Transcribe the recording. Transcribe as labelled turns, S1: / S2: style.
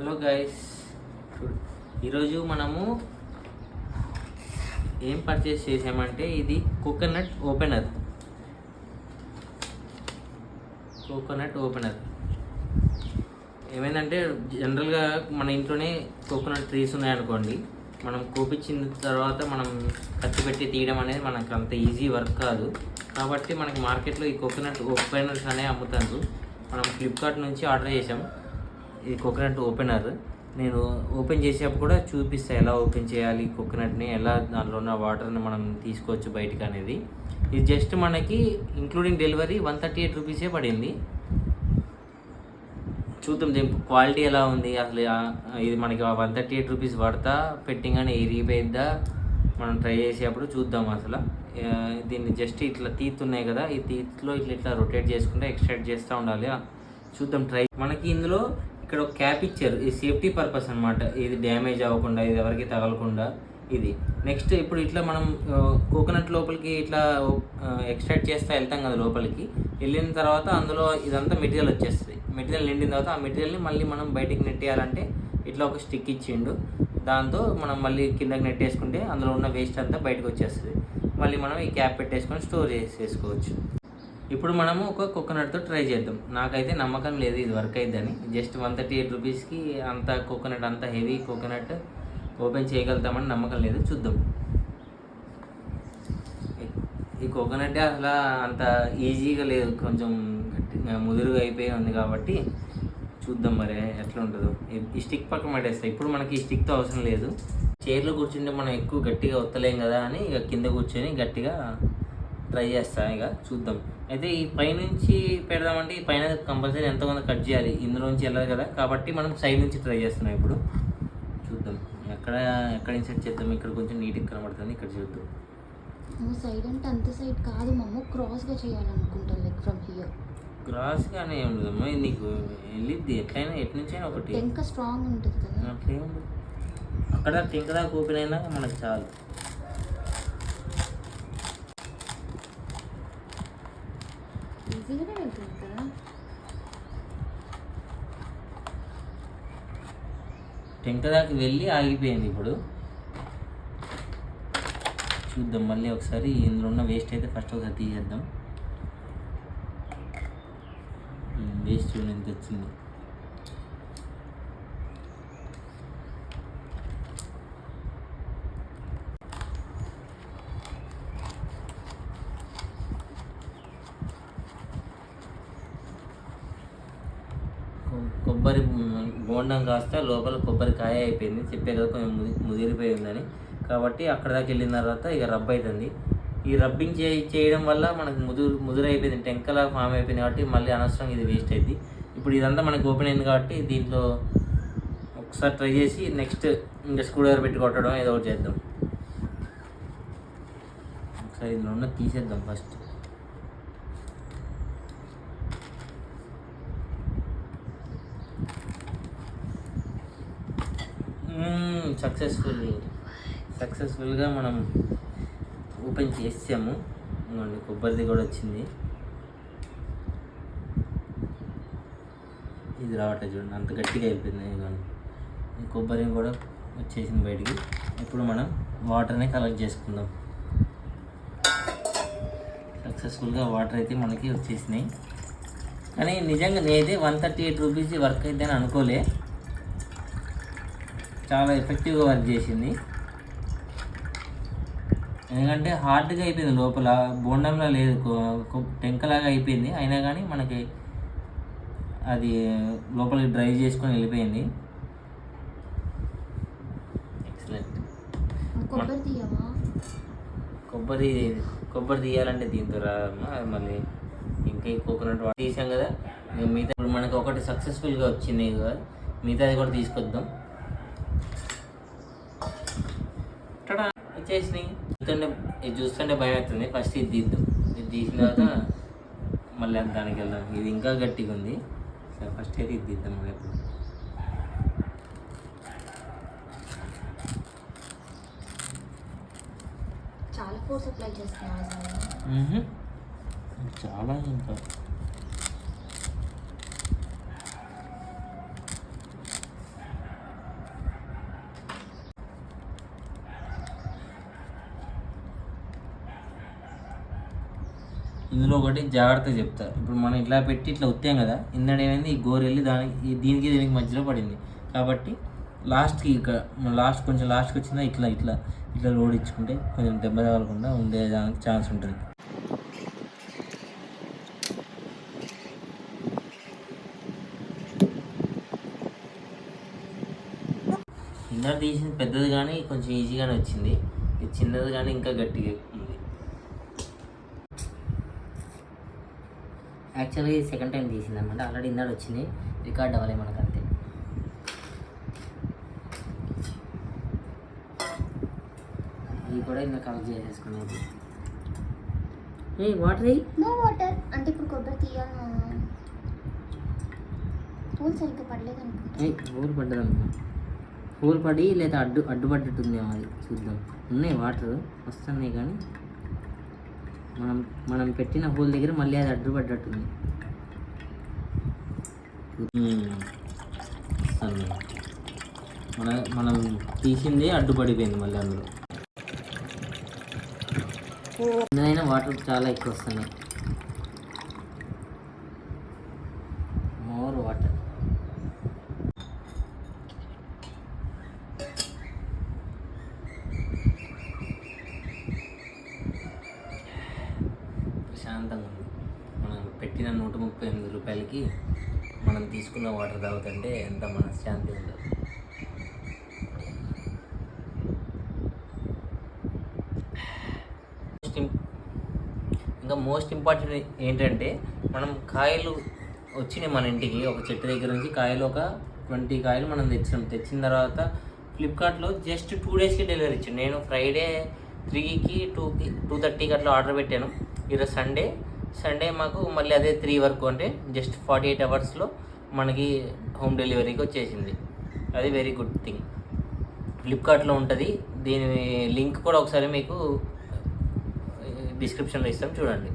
S1: Hello guys. ఈరోజు మనము ఏం పర్చేస్ చేసామంటే ఇది కోకోనట్ ఓపెనర్ కోకోనట్ ఓపెనర్ ఏమైందంటే జనరల్గా మన ఇంట్లోనే కోకోనట్ ట్రీస్ ఉన్నాయనుకోండి మనం కోపించిన తర్వాత మనం ఖర్చు పెట్టి తీయడం అనేది మనకు అంత ఈజీ వర్క్ కాదు. కాబట్టి మనకి మార్కెట్లో ఈ కోకోనట్ ఓపెనర్స్ అనే అమ్ముతారు. మనం ఫ్లిప్కార్ట్ నుంచి ఆర్డర్ చేసాం ఇది కోకోనట్ ఓపెనర్. నేను ఓపెన్ చేసేటప్పుడు కూడా చూపిస్తా ఎలా ఓపెన్ చేయాలి కోకోనట్ని ఎలా దాంట్లో ఉన్న వాటర్ని మనం తీసుకోవచ్చు బయటికి అనేది. ఇది జస్ట్ మనకి including delivery one thirty eight రూపీసే పడింది. చూద్దాం దీని క్వాలిటీ ఎలా ఉంది అసలు ఇది మనకి వన్ థర్టీ ఎయిట్ రూపీస్ పడతా పెట్టింగానే ఇరిగిపోయిద్దా మనం ట్రై చేసేటప్పుడు చూద్దాం అసలు. దీన్ని జస్ట్ ఇట్లా తీతున్నాయి కదా ఈ తీత్లో ఇట్లా ఇట్లా రొటేట్ చేసుకుంటే ఎక్స్ట్రాక్ట్ చేస్తూ ఉండాలి. చూద్దాం ట్రై. మనకి ఇందులో ఇక్కడ ఒక క్యాప్ ఇచ్చారు. ఇది సేఫ్టీ పర్పస్ అనమాట ఇది డ్యామేజ్ అవ్వకుండా ఇది ఎవరికి తగలకుండా ఇది. నెక్స్ట్ ఇప్పుడు ఇట్లా మనం కోకోనట్ లోపలికి ఇట్లా ఎక్స్ట్రాక్ట్ చేస్తా వెళ్తాం కదా లోపలికి. వెళ్ళిన తర్వాత అందులో ఇదంతా మెటీరియల్ వచ్చేస్తుంది. మెటీరియల్ నిండిన తర్వాత ఆ మెటీరియల్ని మళ్ళీ మనం బయటికి నెట్టేయాలంటే ఇట్లా ఒక స్టిక్ ఇచ్చిండు. దాంతో మనం మళ్ళీ కిందకి నెట్టేసుకుంటే అందులో ఉన్న వేస్ట్ అంతా బయటకు వచ్చేస్తుంది. మళ్ళీ మనం ఈ క్యాప్ పెట్టేసుకొని స్టోర్ చేసేసుకోవచ్చు. ఇప్పుడు మనము ఒక కోకోనట్తో ట్రై చేద్దాం. నాకైతే నమ్మకం లేదు ఇది వర్క్ అయిద్దని. జస్ట్ వన్ థర్టీ ఎయిట్ రూపీస్కి అంత కోకోనట్ అంత హెవీ కోకోనట్ ఓపెన్ చేయగలుగుతామని నమ్మకం లేదు. చూద్దాం. ఈ- కోకోనట్ అసలు అంత ఈజీగా లేదు. కొంచెం గట్టిగా ముదురుగా అయిపోయి ఉంది కాబట్టి చూద్దాం మరి ఎట్లా ఉంటుందో. ఈ- స్టిక్ పక్కన పడేస్తాయి ఇప్పుడు మనకి ఈ స్టిక్తో అవసరం లేదు. చైర్లో కూర్చుంటే మనం ఎక్కువ గట్టిగా ఒత్తలేం కదా అని ఇక కింద కూర్చొని గట్టిగా ట్రై చేస్తా ఇక చూద్దాం. అయితే ఈ పైనుంచి పెడదామంటే ఈ పైన కంపల్సరీ ఎంతో కొంత కట్ చేయాలి ఇందులోంచి వెళ్ళదు కదా. కాబట్టి మనం సైడ్ నుంచి ట్రై చేస్తున్నాం ఇప్పుడు. చూద్దాం. ఎక్కడ ఎక్కడ ఇన్సెట్ చేద్దాం? ఇక్కడ కొంచెం నీట్గా కనబడుతుంది. ఇక్కడ చూద్దాం.
S2: సైడ్ అంటే అంత సైడ్ కాదు మమ్మ క్రాస్గా చేయాలనుకుంటా లైక్ ఫ్రమ్ హియర్
S1: క్రాస్గానే ఉండదమ్మా ఇది నీకు వెళ్ళిద్ది. ఎట్లయినా ఎటు నుంచైనా ఒకటి.
S2: ఇంకా స్ట్రాంగ్ ఉంటుంది కదా.
S1: అట్లే ఉండదు అక్కడ టింక దాకా ఓపెన్ అయినా మనకు చాలు.
S2: ఈజీగానే వెళ్తుంది కదా
S1: టెంక దాకా వెళ్ళి ఆగిపోయింది ఇప్పుడు. చూద్దాం మళ్ళీ ఒకసారి ఇందులో ఉన్న వేస్ట్ అయితే ఫస్ట్ ఒకసారి తీసేద్దాం. వేస్ట్ చూడండి ఎంత వచ్చింది. కొబ్బరి బోండం కాస్త లోపల కొబ్బరికాయ అయిపోయింది. చెప్పే కదా కొంచెం ముదిరిపోయి ఉందని. కాబట్టి అక్కడ దాకా వెళ్ళిన తర్వాత ఇక రబ్ అవుతుంది ఈ రబ్బింగ్ చే చేయడం వల్ల మనకు ముదురు ముదురైపోయింది. టెంకలా ఫామ్ అయిపోయింది కాబట్టి మళ్ళీ అనవసరం ఇది వేస్ట్ అయింది ఇప్పుడు ఇదంతా మనకు ఓపెన్ అయింది కాబట్టి దీంట్లో ఒకసారి ట్రై చేసి నెక్స్ట్ ఇంకా స్క్రూ డ్రైవర్ పెట్టి కొట్టడం ఏదో ఒకటి చేద్దాం. ఒకసారి ఇందులో ఉన్న తీసేద్దాం ఫస్ట్. సక్సెస్ఫుల్ సక్సెస్ఫుల్గా మనం ఓపెన్ చేసాము. ఇవ్వండి కొబ్బరిది కూడా వచ్చింది. ఇది రావట్లేదు చూడండి అంత గట్టిగా అయిపోయింది ఇదిగోండి. కొబ్బరి కూడా వచ్చేసింది బయటికి. ఇప్పుడు మనం వాటర్ని కలెక్ట్ చేసుకుందాం. సక్సెస్ఫుల్గా వాటర్ అయితే మనకి వచ్చేసినాయి. కానీ నిజంగా నేనైతే one thirty eight rupees work అయితే అని అనుకోలే. చాలా ఎఫెక్టివ్గా వర్క్ చేసింది. ఎందుకంటే హార్డ్గా అయిపోయింది లోపల బోండంలా లేదు టెంకలాగా అయిపోయింది. అయినా కానీ మనకి అది లోపలికి డ్రై చేసుకొని వెళ్ళిపోయింది. ఎక్సలెంట్
S2: కొబ్బరి
S1: కొబ్బరి కొబ్బరి తీయాలంటే దీంతో రాదమ్మా అది మళ్ళీ ఇంకా ఈ కోకోనట్ వాటర్ తీసాం కదా. మిగతా ఇప్పుడు మనకి ఒకటి సక్సెస్ఫుల్గా వచ్చింది కదా. మిగతాది కూడా తీసుకొద్దాం. వచ్చేసినాయి చూస్తుంటే ఇది చూస్తుంటే భయం అవుతుంది ఫస్ట్ ఇది తీద్దాం. ఇది తీసిన తర్వాత మళ్ళీ దానికి వెళ్దాం. ఇది ఇంకా గట్టిగా ఉంది. సరే ఫస్ట్ అయితే ఇది తీద్దాం రేపు
S2: చాలా ఫోర్స్ అప్లై
S1: మ్మ్హ. చాలా ఇంకా. ఇందులో ఒకటి జాగ్రత్త చెప్తారు. ఇప్పుడు మనం ఇట్లా పెట్టి ఇట్లా ఉత్తాం కదా ఇందడ ఏమైంది ఈ గోరు వెళ్ళి దానికి దీనికి దీనికి మధ్యలో పడింది. కాబట్టి లాస్ట్కి ఇక్కడ లాస్ట్ కొంచెం లాస్ట్కి వచ్చిందా ఇట్లా ఇట్లా ఇట్లా లోడ్ ఇచ్చుకుంటే కొంచెం దెబ్బ తగలకుండా ఉండే దానికి ఛాన్స్ ఉంటుంది. ఇందర తీసింది పెద్దది కానీ కొంచెం ఈజీగానే వచ్చింది. ఇది చిన్నది కానీ ఇంకా గట్టిగా ఉంది
S3: యాక్చువల్గా ఇది సెకండ్ టైం తీసింది అనమాట ఆల్రెడీ ఇందాడు వచ్చింది. రికార్డ్ అవ్వలే మనకు అంతే ఇది కూడా ఇంకా కలెక్ట్ చేసేసుకునేది ఏ వాటర్
S2: నో వాటర్ అంటే ఇప్పుడు కొబ్బరి తీయాలి పూలు సరిగ్గా పడలేదు అనుకుంటా.
S3: హోల్ పడ్డదమ్మా హోల్ పడి లేదా అడ్డు అడ్డుపడ్డట్టుందేమో అది చూద్దాం. ఉన్నాయి వాటర్ వస్తున్నాయి కానీ. మనం మనం పెట్టిన హోల్ దగ్గర మళ్ళీ అది అడ్డుపడ్డట్టుంది
S1: మన మనం తీసింది అడ్డుపడిపోయింది మళ్ళీ అందులో.
S3: వాటర్ చాలా ఎక్కువ వస్తున్నాయి మోర్ వాటర్
S1: ప్రశాంతంగా ఉంది మనం పెట్టిన నూట ముప్పై ఎనిమిది రూపాయలకి మనం తీసుకున్న వాటర్ తాగుతుంటే ఎంత మనశ్శాంతి ఉండదు. మోస్ట్ ఇంకా మోస్ట్ ఇంపార్టెంట్ ఏంటంటే మనం కాయలు వచ్చినాయి మన ఇంటికి ఒక చెట్టు దగ్గర నుంచి కాయలు ఒక ట్వంటీ కాయలు మనం తెచ్చినాం. తెచ్చిన తర్వాత ఫ్లిప్కార్ట్లో జస్ట్ టూ డేస్కి డెలివరీ ఇచ్చాను నేను ఫ్రైడే త్రీకి టూకి టూ థర్టీకి అట్లా ఆర్డర్ పెట్టాను. ఈరోజు సండే సండే మాకు మళ్ళీ అదే త్రీ వరకు అంటే జస్ట్ ఫార్టీ ఎయిట్ అవర్స్లో మనకి హోమ్ డెలివరీకి వచ్చేసింది. అది వెరీ గుడ్ థింగ్ ఫ్లిప్కార్ట్లో ఉంటుంది. దీని లింక్ కూడా ఒకసారి మీకు డిస్క్రిప్షన్లో ఇస్తాం చూడండి.